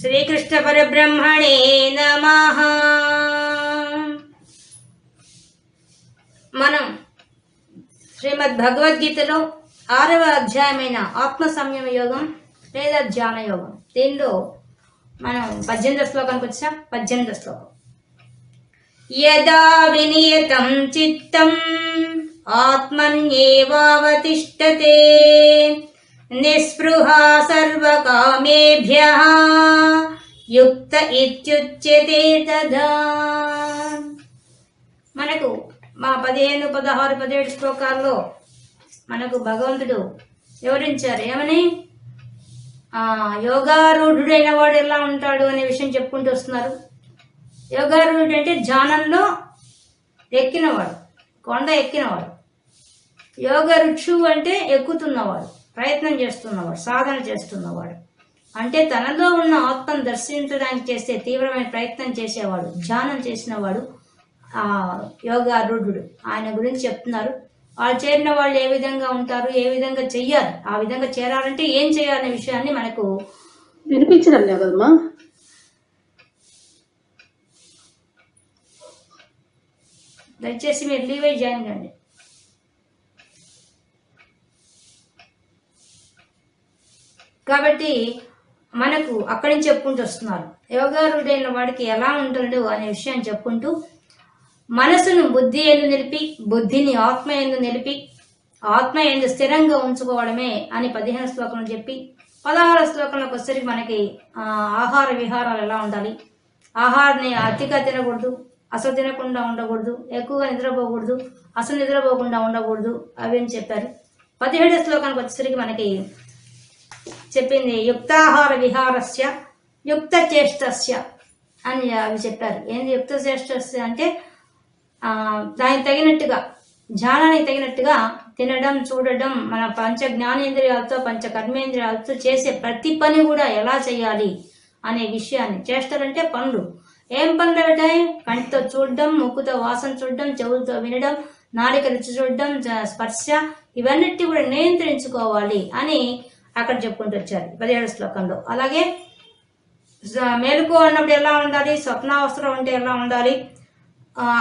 శ్రీకృష్ణ పరబ్రహ్మణే నమ మనం శ్రీమద్ భగవద్గీతలో ఆరవ అధ్యాయమైన ఆత్మ సంయమ యోగం లేదా ధ్యాన యోగం దీనిలో మనం పద్దెనిమిది శ్లోకానికి వచ్చాం. పద్దెనిమిది శ్లోకం. యదా వినియతం చిత్తం ఆత్మన్యేవావతిష్టతే నిస్పృహా సర్వకామేభ్య. యుక్త ఇత్యుచ్యతే తదా. మనకు మా పదిహేను పదహారు పదిహేడు శ్లోకాల్లో మనకు భగవంతుడు వివరించారు. ఏమని? యోగారూఢుడైన వాడు ఎలా ఉంటాడు అనే విషయం చెప్పుకుంటూ వస్తున్నారు. యోగారూఢుడు అంటే ధ్యానంలో ఎక్కినవాడు కొండ ఎక్కినవాడు. యోగ రుచు అంటే ఎక్కుతున్నవాడు. ప్రయత్నం చేస్తున్నవాడు సాధన చేస్తున్నవాడు. అంటే తనలో ఉన్న ఆత్మను దర్శించడానికి చేసే తీవ్రమైన ప్రయత్నం చేసేవాడు ధ్యానం చేసినవాడు ఆ యోగారూఢుడు. ఆయన గురించి చెప్తున్నారు. వాళ్ళు చేరిన వాళ్ళు ఏ విధంగా ఉంటారు ఏ విధంగా చెయ్యాలి ఆ విధంగా చేరాలంటే ఏం చేయాలనే విషయాన్ని మనకు వినిపించడం లేదు కదమ్మా. దయచేసి మీరు లీవ్ జాయిన్ కండి. కాబట్టి మనకు అక్కడి నుంచి చెప్పుకుంటూ వస్తున్నారు. యోగారుడైన వాడికి ఎలా ఉంటాడు అనే విషయం చెప్పుకుంటూ మనసును బుద్ధి ఎందు నిలిపి బుద్ధిని ఆత్మ ఎందు నిలిపి ఆత్మ ఎందు స్థిరంగా ఉంచుకోవడమే అని పదిహేను శ్లోకంలో చెప్పి పదహారు శ్లోకంలోకి వచ్చేసరికి మనకి ఆహార విహారాలు ఎలా ఉండాలి? ఆహారాన్ని అతిగా తినకూడదు అసలు తినకుండా ఉండకూడదు ఎక్కువగా నిద్రపోకూడదు అసలు నిద్రపోకుండా ఉండకూడదు అవి అని చెప్పారు. పదిహేడు శ్లోకానికి వచ్చేసరికి మనకి చెప్పింది యుక్తాహార విహారస్య యుక్త చేష్టస్య అని అవి చెప్పారు. ఏంది యుక్త చేష్టస్య అంటే దానికి తగినట్టుగా ధ్యానానికి తగినట్టుగా తినడం చూడడం మన పంచ జ్ఞానేంద్రియాలతో పంచ కర్మేంద్రియాలతో చేసే ప్రతి పని కూడా ఎలా చేయాలి అనే విషయాన్ని. చేస్తారంటే పనులు ఏం పనులు ఉంటాయి కంటితో చూడడం ముక్కుతో వాసన చూడడం చెవులతో వినడం నాలిక రుచి చూడడం స్పర్శ ఇవన్నిటి కూడా నియంత్రించుకోవాలి అని అక్కడ చెప్పుకుంటూ వచ్చారు పదిహేడు శ్లోకంలో. అలాగే మేలుకు అన్నప్పుడు ఎలా ఉండాలి? స్వప్నావసరం ఉంటే ఎలా ఉండాలి?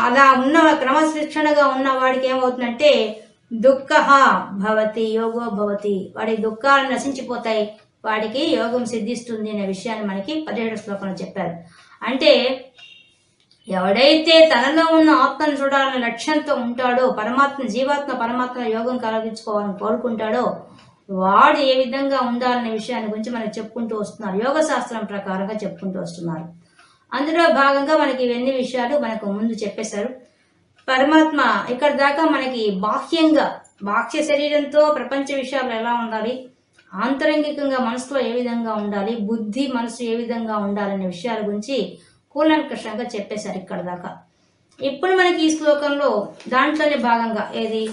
అలా ఉన్న క్రమశిక్షణగా ఉన్న వాడికి ఏమవుతుందంటే దుఃఖ భవతి యోగో భవతి. వాడి దుఃఖాలు నశించిపోతాయి. వాడికి యోగం సిద్ధిస్తుంది అనే విషయాన్ని మనకి పదిహేడు శ్లోకంలో చెప్పారు. అంటే ఎవడైతే తనలో ఉన్న ఆత్మను చూడాలనే లక్ష్యంతో ఉంటాడో పరమాత్మ జీవాత్మ పరమాత్మ యోగం కలిగించుకోవాలని కోరుకుంటాడో వాడు ఏ విధంగా ఉండాలనే విషయాన్ని గురించి మనకు చెప్పుకుంటూ వస్తున్నారు. యోగ శాస్త్రం ప్రకారంగా చెప్పుకుంటూ వస్తున్నారు. అందులో భాగంగా మనకి ఇవన్నీ విషయాలు మనకు ముందు చెప్పేశారు. పరమాత్మ ఇక్కడ దాకా మనకి బాహ్యంగా బాహ్య శరీరంతో ప్రపంచ విషయాలు ఎలా ఉండాలి? ఆంతరంగికంగా మనసులో ఏ విధంగా ఉండాలి? బుద్ధి మనసు ఏ విధంగా ఉండాలనే విషయాల గురించి కూలంకషంగా చెప్పేశారు ఇక్కడ దాకా. ఇప్పుడు మనకి ఈ శ్లోకంలో దాంట్లోనే భాగంగా ఏది?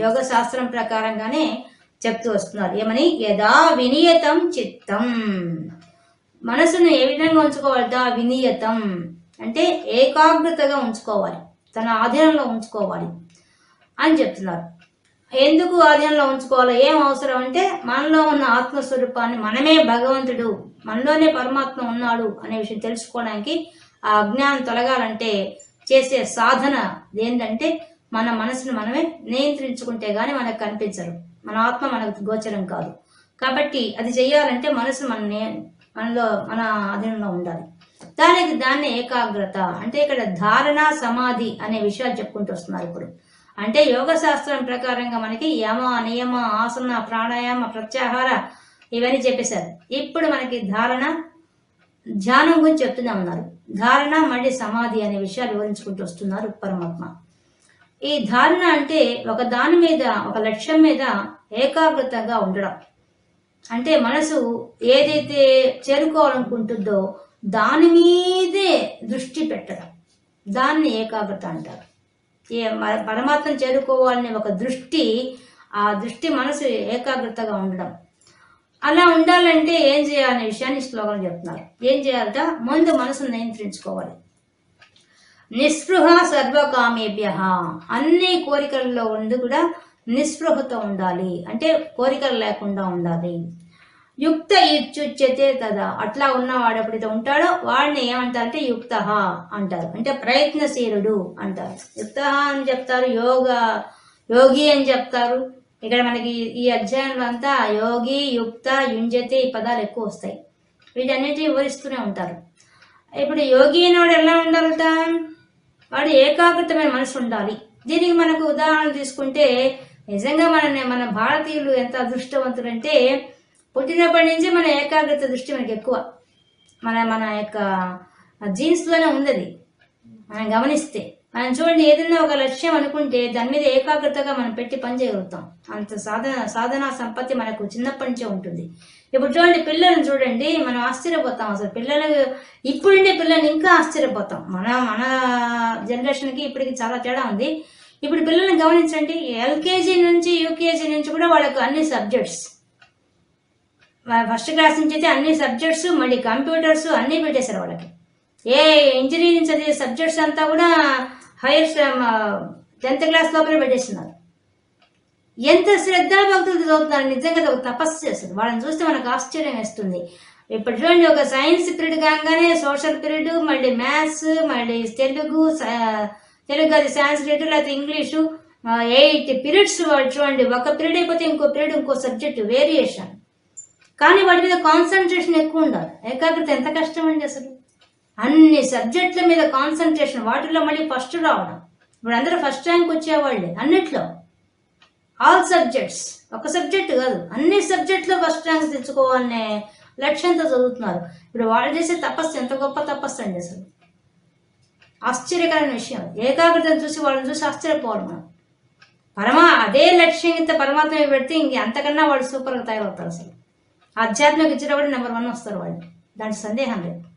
యోగ శాస్త్రం ప్రకారంగానే చెప్తూ వస్తున్నారు. ఏమని యదా వినియతం చిత్తం. మనసును ఏ విధంగా ఉంచుకోవాలి వినియతం. అంటే ఏకాగ్రతగా ఉంచుకోవాలి. తన ఆధీనంలో ఉంచుకోవాలి అని చెప్తున్నారు. ఎందుకు ఆధీనంలో ఉంచుకోవాలి? ఏం అవసరం అంటే మనలో ఉన్న ఆత్మస్వరూపాన్ని మనమే భగవంతుడు మనలోనే పరమాత్మ ఉన్నాడు అనే విషయం తెలుసుకోవడానికి ఆ అజ్ఞానం తొలగాలంటే చేసే సాధన ఏంటంటే మన మనసును మనమే నియంత్రించుకుంటే గానీ మనకు కనిపించరు. మన ఆత్మ మనకు గోచరం కాదు. కాబట్టి అది చెయ్యాలంటే మనసు మన నే- మనలో మన అధీనంలో ఉండాలి. దానికి దాన్ని ఏకాగ్రత అంటే ఇక్కడ ధారణ సమాధి అనే విషయాలు చెప్పుకుంటూ వస్తున్నారు ఇప్పుడు. అంటే యోగ శాస్త్రం ప్రకారంగా మనకి యమ నియమ ఆసన ప్రాణాయామ ప్రత్యాహార ఇవన్నీ చెప్పేశారు. ఇప్పుడు మనకి ధారణ ధ్యానం గురించి చెప్తూనే ఉన్నారు ధారణ మళ్ళీ సమాధి అనే విషయాలు వివరించుకుంటూ వస్తున్నారు పరమాత్మ. ఈ ధారణ అంటే ఒక దాని మీద ఒక లక్ష్యం మీద ఏకాగ్రతగా ఉండడం. అంటే మనసు ఏదైతే చేరుకోవాలనుకుంటుందో దాని మీదే దృష్టి పెట్టడం. దాన్ని ఏకాగ్రత అంటారు. ఏ మ- పరమాత్మను చేరుకోవాలనే ఒక దృష్టి ఆ దృష్టి మనసు ఏకాగ్రతగా ఉండడం. అలా ఉండాలంటే ఏం చేయాలనే విషయాన్ని శ్లోకం చెప్తున్నారు. ఏం చేయాలట? ముందు మనసును నియంత్రించుకోవాలి. నిస్పృహ సర్వకామేభ్య. అన్ని కోరికల్లో ఉండి కూడా నిస్పృహతో ఉండాలి. అంటే కోరికలు లేకుండా ఉండాలి. యుక్త ఇచ్చుచ్యతే కదా అట్లా ఉన్నవాడు ఎప్పుడైతే ఉంటాడో వాడిని ఏమంటారంటే యుక్త అంటారు. అంటే ప్రయత్నశీలుడు అంటారు. యుక్త అని చెప్తారు యోగ యోగి అని చెప్తారు. ఇక్కడ మనకి ఈ అధ్యాయంలో అంతా యోగి యుక్త యుంజతే ఈ పదాలు ఎక్కువ వస్తాయి. వీటన్నిటిని వివరిస్తూనే ఉంటారు. ఇప్పుడు యోగి అనేవాడు ఎలా ఉండాలట? వాడు ఏకాగ్రతమైన మనసు ఉండాలి. దీనికి మనకు ఉదాహరణ తీసుకుంటే నిజంగా మన మన భారతీయులు ఎంత అదృష్టవంతులంటే పుట్టినప్పటి నుంచి మన ఏకాగ్రత దృష్టి మనకి ఎక్కువ. మన మన యొక్క జీన్స్లోనే ఉంది అది మనం గమనిస్తే. మనం చూడండి ఏదైనా ఒక లక్ష్యం అనుకుంటే దాని మీద ఏకాగ్రతగా మనం పెట్టి పని చేయగలుగుతాం. అంత సాధన సాధనా సంపత్తి మనకు చిన్నప్పటి నుంచే ఉంటుంది. ఇప్పుడు చూడండి పిల్లల్ని చూడండి మనం ఆశ్చర్యపోతాం అసలు. పిల్లలు ఇప్పుడుండే పిల్లల్ని ఇంకా ఆశ్చర్యపోతాం. మన మన జనరేషన్కి ఇప్పటికి చాలా తేడా ఉంది. ఇప్పుడు పిల్లల్ని గమనించండి ఎల్కేజీ నుంచి యూకేజీ నుంచి కూడా వాళ్ళకు అన్ని సబ్జెక్ట్స్. ఫస్ట్ క్లాస్ నుంచి అయితే అన్ని సబ్జెక్ట్స్ మళ్ళీ కంప్యూటర్స్ అన్నీ పెట్టేశారు వాళ్ళకి. ఏ ఇంజనీరింగ్ చదివే సబ్జెక్ట్స్ అంతా కూడా హైయర్ టెన్త్ క్లాస్ లోపలే పెట్టేస్తున్నారు ఎంత శ్రద్ధ భక్తులు చదువుతున్నారు నిజంగా ఒక తపస్సు చేస్తారు వాళ్ళని చూస్తే మనకు ఆశ్చర్యం వేస్తుంది. ఇప్పుడు చూడండి ఒక సైన్స్ పీరియడ్ కాగానే సోషల్ పీరియడ్ మళ్ళీ మ్యాథ్స్ మళ్ళీ తెలుగు తెలుగు అది సాంస్క్రిట్ లేకపోతే ఇంగ్లీషు ఎయిట్ పీరియడ్స్ చూడండి ఒక పీరియడ్ అయిపోతే ఇంకో పీరియడ్ ఇంకో సబ్జెక్ట్ వేరియేషన్ కానీ వాటి మీద కాన్సన్ట్రేషన్ ఎక్కువ ఉండాలి. ఏకాగ్రత ఎంత కష్టం అండి అసలు. అన్ని సబ్జెక్టుల మీద కాన్సన్ట్రేషన్ వాటిలో మళ్ళీ ఫస్ట్ రావడం. ఇప్పుడు అందరూ ఫస్ట్ ర్యాంక్ వచ్చేవాళ్ళే అన్నిట్లో. All subjects. ఒక సబ్జెక్ట్ కాదు. అన్ని సబ్జెక్టులో ఫస్ట్ ర్యాంక్ తెచ్చుకోవాలనే లక్ష్యంతో చదువుతున్నారు. ఇప్పుడు వాళ్ళు చేసే తపస్సు ఎంత గొప్ప తపస్సు అండి అసలు. ఆశ్చర్యకరమైన విషయం. ఏకాగ్రతను చూసి వాళ్ళని చూసి ఆశ్చర్యపోవాలి మనం. పరమా అదే లక్ష్యంతో పరమాత్మ పెడితే ఇంక అంతకన్నా వాళ్ళు సూపర్గా తయారవుతారు అసలు. ఆధ్యాత్మిక ఇచ్చినప్పుడు కూడా నెంబర్ వన్ వస్తారు వాళ్ళు. దాంట్లో సందేహం లేదు.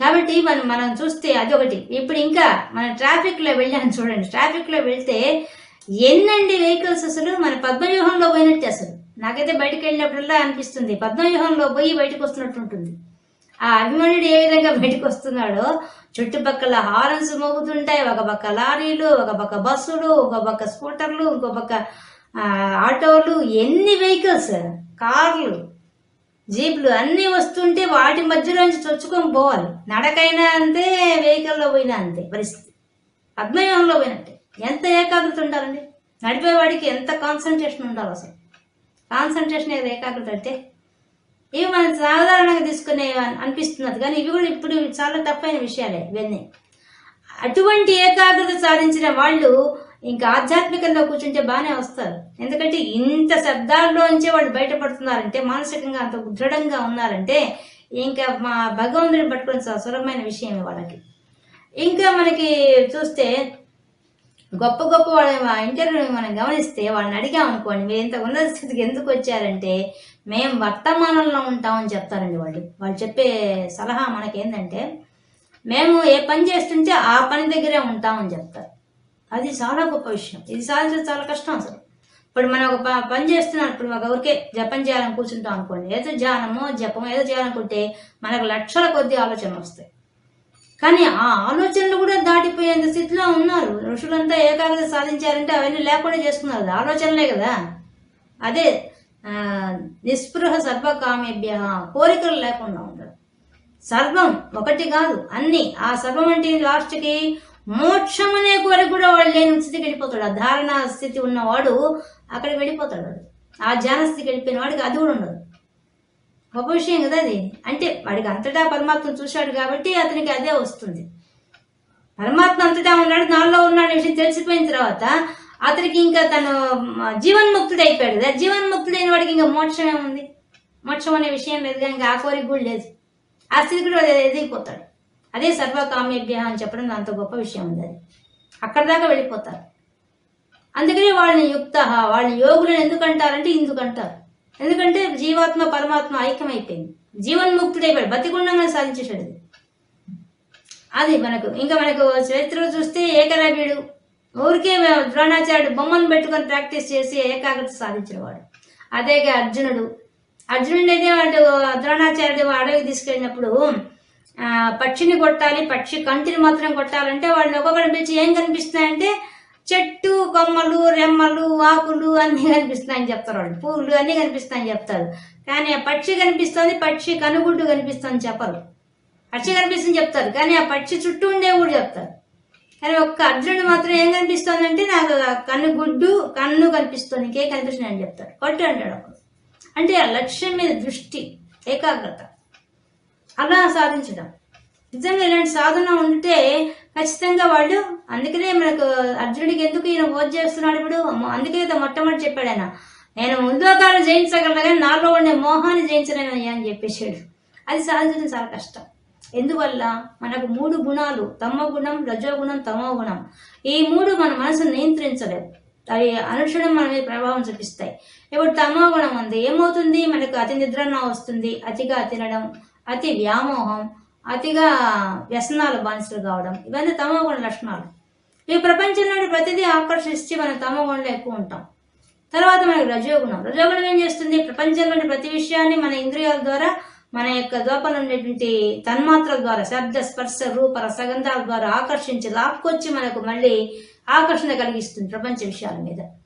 కాబట్టి మనం మనం చూస్తే అదొకటి ఇప్పుడు ఇంకా మన ట్రాఫిక్లో వెళ్ళాను చూడండి. ట్రాఫిక్లో వెళ్తే ఎన్నండి వెహికల్స్ అసలు? మన పద్మవ్యూహంలో పోయినట్టు అసలు. నాకైతే బయటకు వెళ్ళినప్పుడల్లా అనిపిస్తుంది. పద్మవ్యూహంలో పోయి బయటకు వస్తున్నట్టు ఉంటుంది. ఆ అభిమానుడు ఏ విధంగా బయటకు వస్తున్నాడో? చుట్టుపక్కల హారన్స్ మోగుతుంటాయి. ఒక పక్క లారీలు ఒక పక్క బస్సులు ఒక పక్క స్కూటర్లు ఇంకో పక్క ఆటోలు. ఎన్ని వెహికల్స్ కార్లు. జీపులు అన్నీ వస్తుంటే వాటి మధ్యలోంచి చొచ్చుకొని పోవాలి. నడకైనా అంతే వెహికల్లో పోయినా అంతే పరిస్థితి. పద్మవ్యూహంలో పోయినట్టే. ఎంత ఏకాగ్రత ఉండాలండి? నడిపేవాడికి ఎంత కాన్సన్ట్రేషన్ ఉండాలి అసలు. కాన్సన్ట్రేషన్ ఏదో? ఏకాగ్రత అంటే ఇవి మనం సాధారణంగా తీసుకునే అనిపిస్తున్నది. కానీ ఇవి కూడా ఇప్పుడు చాలా తప్పైన విషయాలే ఇవన్నీ. అటువంటి ఏకాగ్రత సాధించిన వాళ్ళు ఇంకా ఆధ్యాత్మికంగా కూర్చుంటే బాగానే వస్తారు. ఎందుకంటే ఇంత శబ్దాల్లోంచి వాళ్ళు బయటపడుతున్నారంటే మానసికంగా అంత దృఢంగా ఉన్నారంటే ఇంకా మా భగవంతుని పట్టుకుని చాలా సులభమైన విషయం వాళ్ళకి. ఇంకా మనకి చూస్తే గొప్ప గొప్ప వాళ్ళ ఇంటర్వ్యూ మనం గమనిస్తే వాళ్ళని అడిగామనుకోండి మీరు ఇంత ఉన్నత స్థితికి ఎందుకు వచ్చారంటే మేము వర్తమానంలో ఉంటామని చెప్తారండి వాళ్ళు. వాళ్ళు చెప్పే సలహా మనకేంటంటే మేము ఏ పని చేస్తుంటే ఆ పని దగ్గరే ఉంటామని చెప్తారు. అది చాలా గొప్ప విషయం. ఇది సాధించడం చాలా కష్టం అసలు. ఇప్పుడు మనం ఒక ప- పని చేస్తున్నాం. ఇప్పుడు ఒక ఊరికే జపం చేయాలని కూర్చుంటాం అనుకోండి ఏదో ధ్యానమో జపం ఏదో చేయాలనుకుంటే మనకు లక్షల కొద్ది ఆలోచనలు వస్తాయి. కానీ ఆ ఆలోచనలు కూడా దాటిపోయేంత స్థితిలో ఉన్నారు. ఋషులంతా ఏకాగ్రత సాధించారంటే అవన్నీ లేకుండా చేసుకున్నారు. కదా, ఆలోచనలే కదా. అదే నిస్పృహ సర్వకామేభ్య కోరికలు లేకుండా ఉండడం. సర్వం ఒకటి కాదు అన్ని. ఆ సర్వం అంటే లాస్ట్కి మోక్షం అనే కోరిక కూడా వాడు లేని స్థితికి వెళ్ళిపోతాడు. ఆ ధారణ స్థితి ఉన్నవాడు అక్కడికి వెళ్ళిపోతాడు. వాడు ఆ ధ్యాన స్థితికి వెళ్ళిపోయిన వాడికి అది కూడా ఉండదు. గొప్ప విషయం కదా అది. అంటే వాడికి అంతటా పరమాత్మ చూశాడు కాబట్టి అతనికి అదే వస్తుంది. పరమాత్మ అంతటా ఉన్నాడు నాలో ఉన్నాడు విషయం తెలిసిపోయిన తర్వాత అతనికి ఇంకా తను జీవన్ముక్తుడు అయిపోయాడు కదా. జీవన్ముక్తుడైన వాడికి ఇంకా మోక్షం ఏముంది? మోక్షం అనే విషయం లేదు ఇంకా ఆ కోరిక కూడా లేదు. ఆ స్థితి కూడా ఎదిగిపోతాడు అదే సర్వకామ్యభ్య అని చెప్పడం అంత గొప్ప విషయం ఉంది అది. అక్కడ దాకా వెళ్ళిపోతారు. అందుకనే వాళ్ళని యుక్త వాళ్ళని యోగులను ఎందుకంటారంటే ఇందుకంటారు. ఎందుకంటే జీవాత్మ పరమాత్మ ఐక్యమైపోయింది. జీవన్ముక్తుడైపోయాడు బతికుండంగా సాధించేశాడు ఇది. అది మనకు ఇంకా మనకు చరిత్రలో చూస్తే ఏకలవ్యుడు ఊరికే ద్రోణాచార్యుడు బొమ్మను పెట్టుకొని ప్రాక్టీస్ చేసి ఏకాగ్రత సాధించిన వాడు. అదేగా అర్జునుడు. అర్జునుడు అయితే వాడు ద్రోణాచార్యుడు అడవికి తీసుకెళ్ళినప్పుడు పక్షిని కొట్టాలి పక్షి కంటిని మాత్రం కొట్టాలంటే వాడిని ఒక్కొక్కటి పిలిచి ఏం కనిపిస్తున్నాయంటే చెట్టు కొమ్మలు రెమ్మలు ఆకులు అన్నీ కనిపిస్తున్నాయని చెప్తారు వాళ్ళు. పువ్వులు అన్నీ కనిపిస్తాయని చెప్తారు. కానీ ఆ పక్షి కనిపిస్తుంది పక్షి కనుగుడ్డు కనిపిస్తుంది చెప్పరు. పక్షి కనిపిస్తుంది చెప్తారు కానీ ఆ పక్షి చుట్టూ ఉండే కూడా చెప్తారు. కానీ ఒక్క అర్జునుడు మాత్రం ఏం కనిపిస్తోందంటే నాకు ఆ కన్ను గుడ్డు కన్ను కనిపిస్తుంది ఇంకేం కనిపిస్తుంది అని చెప్తాడు కొట్టు అంటాడు అప్పుడు. అంటే ఆ లక్ష్యం మీద దృష్టి ఏకాగ్రత. అలా సాధించడం. నిజంగా ఇలాంటి సాధన ఉంటే ఖచ్చితంగా వాళ్ళు అందుకనే మనకు అర్జునుడికి ఎందుకు ఈయన పూజ చేస్తున్నాడు ఇప్పుడు? అమ్మో, అందుకే మొట్టమొదటి చెప్పాడు ఆయన. నేను ముందుకాలు జయించగలను కానీ నాలో ఉండే మోహాన్ని జయించలేనయ్యా అని చెప్పేశాడు. అది సాధించడం చాలా కష్టం. ఎందువల్ల? మనకు మూడు గుణాలు తమ గుణం రజోగుణం తమో గుణం. ఈ మూడు మన మనసును నియంత్రించలేదు అవి అనుక్షణం మన మీద ప్రభావం చూపిస్తాయి. ఇప్పుడు తమో గుణం ఉంది. ఏమవుతుంది? మనకు అతి నిద్రన వస్తుంది. అతిగా తినడం అతి వ్యామోహం అతిగా వ్యసనాలు బానిసలు కావడం ఇవన్నీ తమగుణ లక్షణాలు. ఈ ప్రపంచంలోని ప్రతిదీ ఆకర్షించి మనం తమో గుణంలో ఎక్కువ ఉంటాం. తర్వాత మనకి రజోగుణం. రజోగుణం ఏం చేస్తుంది? ప్రపంచంలోని ప్రతి విషయాన్ని మన ఇంద్రియాల ద్వారా మన యొక్క లోపల ఉండేటువంటి తన్మాత్రల ద్వారా శబ్ద స్పర్శ రూప రసగంధాల ద్వారా ఆకర్షించి లాక్కొచ్చి మనకు మళ్ళీ ఆకర్షణ కలిగిస్తుంది ప్రపంచ విషయాల మీద.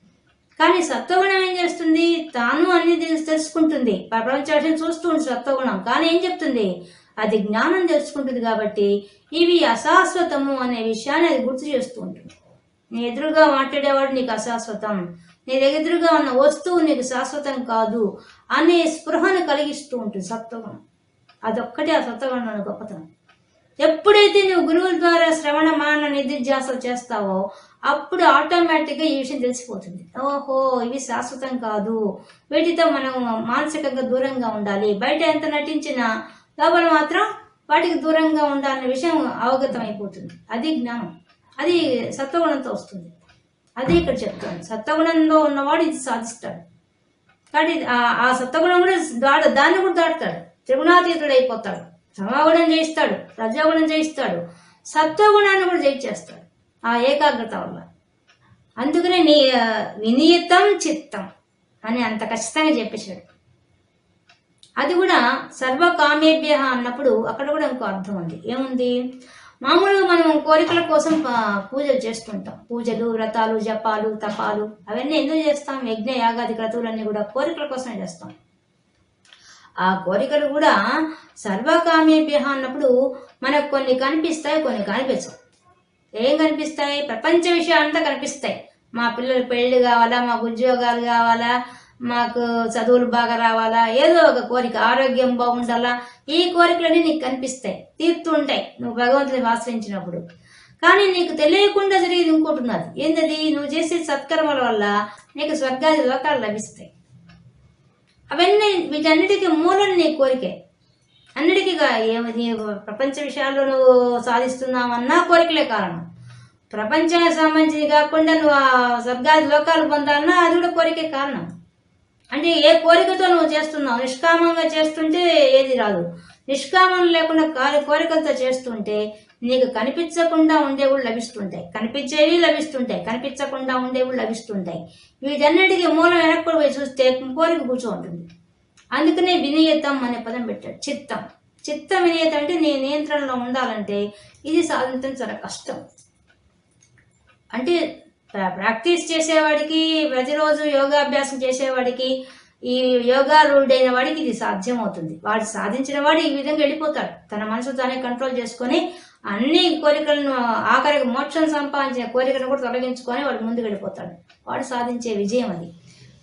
కానీ సత్వగుణం ఏం చేస్తుంది? తాను అన్ని తెలుసు తెలుసుకుంటుంది. ప్రపంచాన్ని విషయం చూస్తూ ఉంటుంది సత్వగుణం. కానీ ఏం చెప్తుంది? అది జ్ఞానం తెలుసుకుంటుంది కాబట్టి ఇవి అశాశ్వతము అనే విషయాన్ని అది గుర్తు చేస్తూ ఉంటుంది. నీ ఎదురుగా మాట్లాడేవాడు నీకు అశాశ్వతం. నీ ఎదురుగా ఉన్న వస్తువు నీకు శాశ్వతం కాదు అనే స్పృహను కలిగిస్తూ ఉంటుంది సత్వగుణం. అదొక్కటే ఆ సత్వగుణం గొప్పతనం. ఎప్పుడైతే నువ్వు గురువుల ద్వారా శ్రవణ మాన నిధిధ్యాసలు చేస్తావో అప్పుడు ఆటోమేటిక్గా ఈ విషయం తెలిసిపోతుంది. ఓహో ఇవి శాశ్వతం కాదు. వీటితో మనం మానసికంగా దూరంగా ఉండాలి. బయట ఎంత నటించినా లోపల మాత్రం వాటికి దూరంగా ఉండాలనే విషయం అవగతం అయిపోతుంది అది జ్ఞానం. అది సత్వగుణంతో వస్తుంది. అదే ఇక్కడ చెప్తాను. సత్వగుణంలో ఉన్నవాడు ఇది సాధిస్తాడు. కాబట్టి ఆ- ఆ సత్వగుణం కూడా దాడ దాన్ని కూడా దాటుతాడు. త్రిగుణాతీతుడు అయిపోతాడు సమాగుణం జయిస్తాడు రజోగుణం జయిస్తాడు సత్వగుణాన్ని కూడా జయించేస్తాడు. ఆ ఏకాగ్రత వల్ల. అందుకనే నీ వినీతం చిత్తం అని అంత ఖచ్చితంగా చెప్పేశాడు. అది కూడా సర్వకామేభ్య అన్నప్పుడు అక్కడ కూడా ఇంకో అర్థం ఉంది. ఏముంది? మామూలుగా మనం కోరికల కోసం పూజలు చేస్తుంటాం. పూజలు వ్రతాలు జపాలు తపాలు అవన్నీ ఎందుకు చేస్తాం? యజ్ఞ యాగాది క్రతువులన్నీ కూడా కోరికల కోసమే చేస్తాం. ఆ కోరికలు కూడా సర్వకామేభ్య అన్నప్పుడు మనకు కొన్ని కనిపిస్తాయి కొన్ని కనిపించవు. ఏం కనిపిస్తాయి? ప్రపంచ విషయాలు అంతా కనిపిస్తాయి. మా పిల్లలు పెళ్ళి కావాలా మాకు ఉద్యోగాలు కావాలా మాకు చదువులు బాగా రావాలా ఏదో ఒక కోరిక ఆరోగ్యం బాగుండాలా ఈ కోరికలన్నీ నీకు కనిపిస్తాయి తీరుతూ ఉంటాయి నువ్వు భగవంతుని ఆశ్రయించినప్పుడు. కానీ నీకు తెలియకుండా జరిగేది ఇంకోటి ఉన్నది. ఏంటది నువ్వు చేసే సత్కర్మల వల్ల నీకు స్వర్గాది లోకాలు లభిస్తాయి. అవన్నీ వీటన్నిటికీ మూలం నీ కోరికే. అన్నిటికీ ఏమి ప్రపంచ విషయాల్లో నువ్వు సాధిస్తున్నావన్నా కోరికలే కారణం. ప్రపంచానికి సంబంధించి కాకుండా నువ్వు ఆ స్వర్గాది లోకాలు పొందాలన్నా అది కూడా కోరికే కారణం. అంటే ఏ కోరికతో నువ్వు చేస్తున్నావు? నిష్కామంగా చేస్తుంటే ఏది రాదు. నిష్కామం లేకుండా కారి కోరికలతో చేస్తుంటే నీకు కనిపించకుండా ఉండేవి లభిస్తుంటాయి. కనిపించేవి లభిస్తుంటాయి. కనిపించకుండా ఉండేవి లభిస్తుంటాయి. వీటన్నిటికీ మూలం వెనక్కి పోయి చూస్తే కోరిక కూర్చో ఉంటుంది. అందుకనే వినియతం అనే పదం పెట్టాడు. చిత్తం. చిత్తం వినియతం అంటే నీ నియంత్రణలో ఉండాలంటే ఇది సాధించడం చాలా కష్టం. అంటే ప్రా- ప్రాక్టీస్ చేసేవాడికి ప్రతిరోజు యోగాభ్యాసం చేసేవాడికి ఈ యోగా రూఢైన వాడికి ఇది సాధ్యం అవుతుంది వాడు సాధించిన వాడు ఈ విధంగా వెళ్ళిపోతాడు. తన మనసు తానే కంట్రోల్ చేసుకొని అన్ని కోరికలను ఆఖరికి మోక్షం సంపాదించిన కోరికలను కూడా తొలగించుకొని వాడు ముందుకు వెళ్ళిపోతాడు. వాడు సాధించే విజయం అది.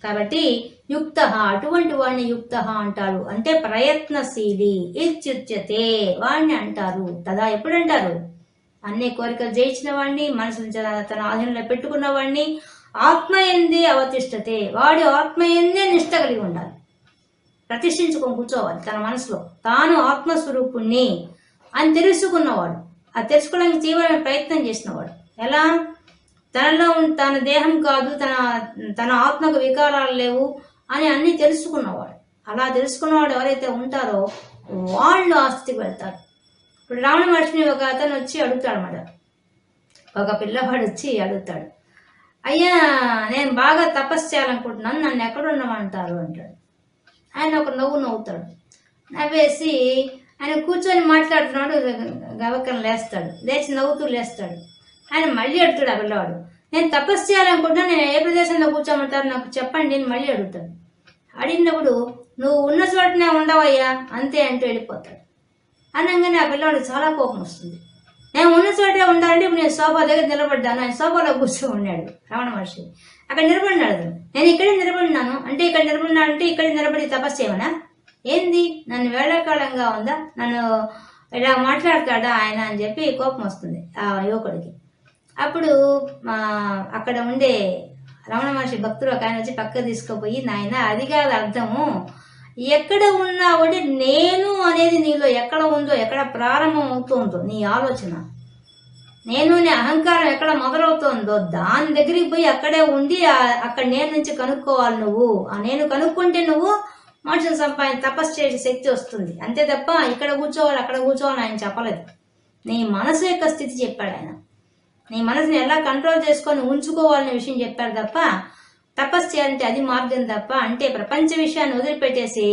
కాబట్టి యుక్త అటువంటి వాడిని యుక్త అంటారు. అంటే ప్రయత్నశీలి ఇత్యుచ్యతే వాడిని అంటారు. కదా ఎప్పుడు అంటారు? అన్ని కోరికలు జయించిన వాడిని మనసును తన ఆధీనంలో పెట్టుకున్న వాడిని ఆత్మ ఎందే అవతిష్టతే? వాడి ఆత్మ ఎందే నిష్ట కలిగి ఉండాలి? ప్రతిష్ఠించుకొని కూర్చోవాలి తన మనసులో. తాను ఆత్మస్వరూపుణ్ణి అని తెలుసుకున్నవాడు. ఆ తెలుసుకోవడానికి తీవ్రమైన ప్రయత్నం చేసినవాడు. ఎలా? తనలో తన దేహం కాదు తన తన ఆత్మకు వికారాలు లేవు అని అన్నీ తెలుసుకున్నవాడు. అలా తెలుసుకున్నవాడు ఎవరైతే ఉంటారో వాళ్ళు ఆ స్థితికి వెళ్తారు. ఇప్పుడు రావణ మహర్షిని ఒక అతను వచ్చి అడుగుతాడు అన్నమాట ఒక పిల్లవాడు వచ్చి అడుగుతాడు. అయ్యా నేను బాగా తపస్సు చేయాలనుకుంటున్నాను నన్ను ఎక్కడ ఉండమంటారు అంటాడు. ఆయన ఒక నవ్వు నవ్వుతాడు. నవ్వేసి ఆయన కూర్చొని మాట్లాడుతున్నాడు గవకం లేస్తాడు. లేచి నవ్వుతూ లేస్తాడు. ఆయన మళ్ళీ అడుగుతాడు ఆ పిల్లవాడు నేను తపస్సు చేయాలనుకుంటున్నా నేను ఏ ప్రదేశంలో కూర్చోమంటారు నాకు చెప్పండి నేను మళ్ళీ అడుగుతాను అడిగినప్పుడు నువ్వు ఉన్న చోటనే ఉండవయ్యా అంతే అంటూ వెళ్ళిపోతాడు. అనగానే ఆ పిల్లవాడు చాలా కోపం వస్తుంది. నేను ఉన్న చోటే ఉండాలంటే ఇప్పుడు నేను సోఫా దగ్గర నిలబడ్డాను. ఆయన సోఫాలో కూర్చో ఉన్నాడు. రమణ మహర్షి. అక్కడ నిలబడినాడు అతను. నేను ఇక్కడే నిలబడినాను. అంటే ఇక్కడ నిలబడినా అంటే ఇక్కడ నిలబడి తపస్సు చేయమనా ఏంది? నన్ను వేళాకాలంగా ఉందా? నన్ను ఇలా మాట్లాడతాడా ఆయన అని చెప్పి కోపం వస్తుంది ఆ యువకుడికి. అప్పుడు మా అక్కడ ఉండే రమణ మహర్షి భక్తుడు ఒక ఆయన వచ్చి పక్క తీసుకుపోయి నాయన అది కాదు అర్థము. ఎక్కడ ఉన్నా ఒకటి నేను అనేది నీలో ఎక్కడ ఉందో ఎక్కడ ప్రారంభం అవుతుందో నీ ఆలోచన. నేను నీ అహంకారం ఎక్కడ మొదలవుతుందో దాని దగ్గరికి పోయి అక్కడే ఉండి అక్కడ నేను నుంచి కనుక్కోవాలి నువ్వు. ఆ నేను కనుక్కుంటే నువ్వు మనుషులు సంపాదించి తపస్సు చేసే శక్తి వస్తుంది. అంతే తప్ప ఇక్కడ కూర్చోవాలి అక్కడ కూర్చోవాలి ఆయన చెప్పలేదు. నీ మనసు యొక్క స్థితి చెప్పాడు ఆయన. నీ మనసుని ఎలా కంట్రోల్ చేసుకొని ఉంచుకోవాలనే విషయం చెప్పారు తప్ప తపస్సు చేయాలంటే అది మార్గం తప్ప అంటే ప్రపంచ విషయాన్ని వదిలిపెట్టేసి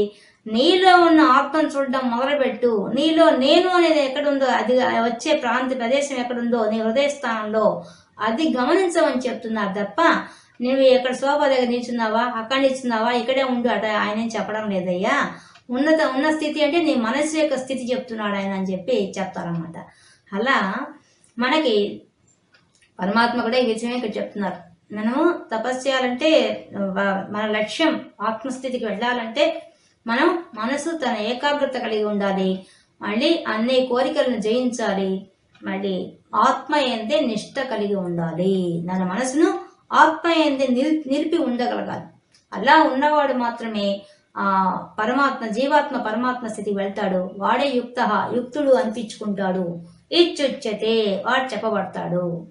నీలో ఉన్న ఆత్మను చూడడం మొదలుపెట్టు. నీలో నేను అనేది ఎక్కడుందో అది వచ్చే ప్రాంత ప్రదేశం ఎక్కడుందో నీ హృదయ స్థానంలో అది గమనించమని చెప్తున్నారు తప్ప నువ్వు ఎక్కడ సోఫా దగ్గర నిల్చున్నావా అక్కడ నిల్చున్నావా ఇక్కడే ఉండు అట ఆయన చెప్పడం లేదయ్యా. ఉన్నత ఉన్న స్థితి అంటే నీ మనసు యొక్క స్థితి చెప్తున్నాడు ఆయన అని చెప్పి చెప్తారన్నమాట. అలా మనకి పరమాత్మ కూడా ఈ విషయమే ఇక్కడ చెప్తున్నారు. మనము తపస్సు చేయాలంటే మన లక్ష్యం ఆత్మస్థితికి వెళ్ళాలంటే మనం మనసు తన ఏకాగ్రత కలిగి ఉండాలి. మళ్ళీ అన్ని కోరికలను జయించాలి. మళ్ళీ ఆత్మ ఏందే నిష్ట కలిగి ఉండాలి. మన మనసును ఆత్మ ఏందే నిల్- నిలిపి ఉండగలగాలి. అలా ఉన్నవాడు మాత్రమే ఆ పరమాత్మ జీవాత్మ పరమాత్మ స్థితికి వెళ్తాడు. వాడే యుక్త యుక్తుడు అనిపించుకుంటాడు. ఇచ్చుచ్చతే వాడు చెప్పబడతాడు.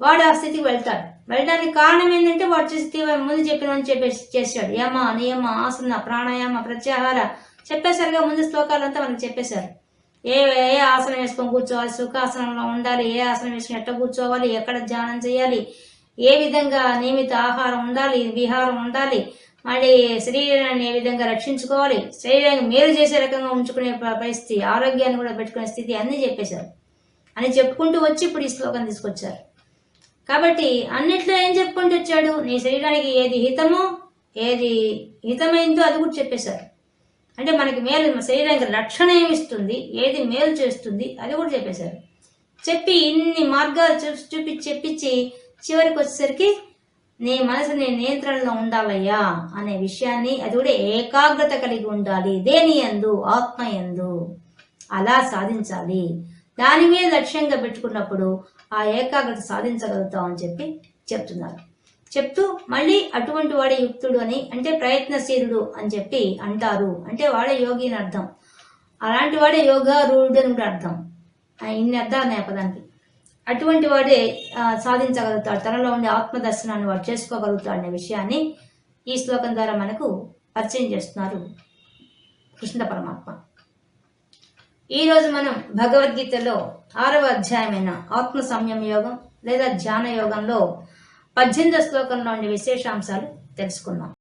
వాడు ఆ స్థితికి వెళ్తాడు. వెళ్ళడానికి కారణం ఏంటంటే వాడు చేసి ముందు చెప్పిన చెప్పేసి చేశాడు. యమ నియమ ఆసన ప్రాణాయామ ప్రత్యాహార చెప్పేసరిగా ముందు శ్లోకాలంతా మనకు చెప్పేశారు. ఏ ఏ ఆసనం వేసుకొని కూర్చోవాలి? సుఖాసనంలో ఉండాలి. ఏ ఆసనం వేసుకుని ఎట్లా కూర్చోవాలి? ఎక్కడ ధ్యానం చేయాలి? ఏ విధంగా నియమిత ఆహారం ఉండాలి? విహారం ఉండాలి? మళ్ళీ శరీరాన్ని ఏ విధంగా రక్షించుకోవాలి? శరీరాన్ని మేలు చేసే రకంగా ఉంచుకునే పరిస్థితి ఆరోగ్యాన్ని కూడా పెట్టుకునే స్థితి అన్నీ చెప్పేశారు. అని చెప్పుకుంటూ వచ్చి ఇప్పుడు ఈ శ్లోకం తీసుకొచ్చారు. కాబట్టి అన్నిట్లో ఏం చెప్పుకుంటూ వచ్చాడు? నీ శరీరానికి ఏది హితమో ఏది హితమైందో అది కూడా చెప్పేశారు. అంటే మనకి మేలు శరీరానికి రక్షణ ఏమిస్తుంది ఏది మేలు చేస్తుంది అది కూడా చెప్పేశారు. చెప్పి ఇన్ని మార్గాలు చూపి చూపించి చెప్పించి చివరికి వచ్చేసరికి నీ మనసు నీ నియంత్రణలో ఉండాలయ్యా అనే విషయాన్ని అది కూడా ఏకాగ్రత కలిగి ఉండాలి. దేని ఎందు ఆత్మ ఎందు అలా సాధించాలి. దాని మీద లక్ష్యంగా పెట్టుకున్నప్పుడు ఆ ఏకాగ్రత సాధించగలుగుతాం అని చెప్పి చెప్తున్నారు. చెప్తూ మళ్ళీ అటువంటి వాడే యుక్తుడు అని అంటే ప్రయత్నశీలుడు అని చెప్పి అంటారు. అంటే వాడే యోగి అని అర్థం. అలాంటి వాడే యోగారూఢుడు అని కూడా అర్థం. ఇన్ని అర్థాలు ఉన్నాయి పదానికి అటువంటి వాడే సాధించగలుగుతాడు. తనలో ఉండే ఆత్మదర్శనాన్ని వాడు చేసుకోగలుగుతాడు అనే విషయాన్ని ఈ శ్లోకం ద్వారా మనకు పరిచయం చేస్తున్నారు కృష్ణ పరమాత్మ. ఈరోజు మనం భగవద్గీతలో ఆరవ అధ్యాయమైన ఆత్మ సంయమ యోగం లేదా ధ్యాన యోగంలో పద్దెనిమిదో శ్లోకంలో ఉండే విశేషాంశాలు తెలుసుకున్నాం